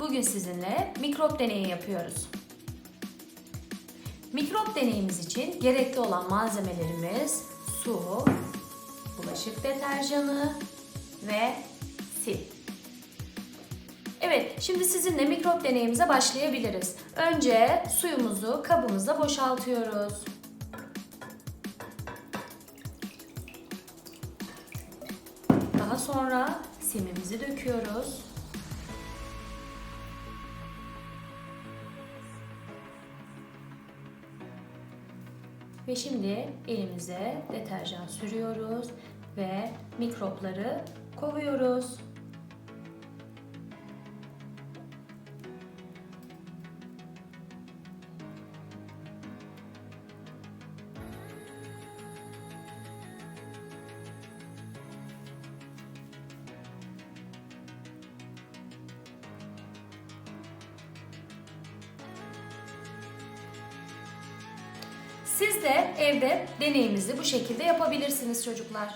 Bugün sizinle mikrop deneyi yapıyoruz. Mikrop deneyimiz için gerekli olan malzemelerimiz su, bulaşık deterjanı ve sil. Evet, şimdi sizinle mikrop deneyimize başlayabiliriz. Önce suyumuzu kabımıza boşaltıyoruz. Daha sonra simimizi döküyoruz. Ve şimdi elimize deterjan sürüyoruz ve mikropları kovuyoruz. Siz de evde deneyimizi bu şekilde yapabilirsiniz çocuklar.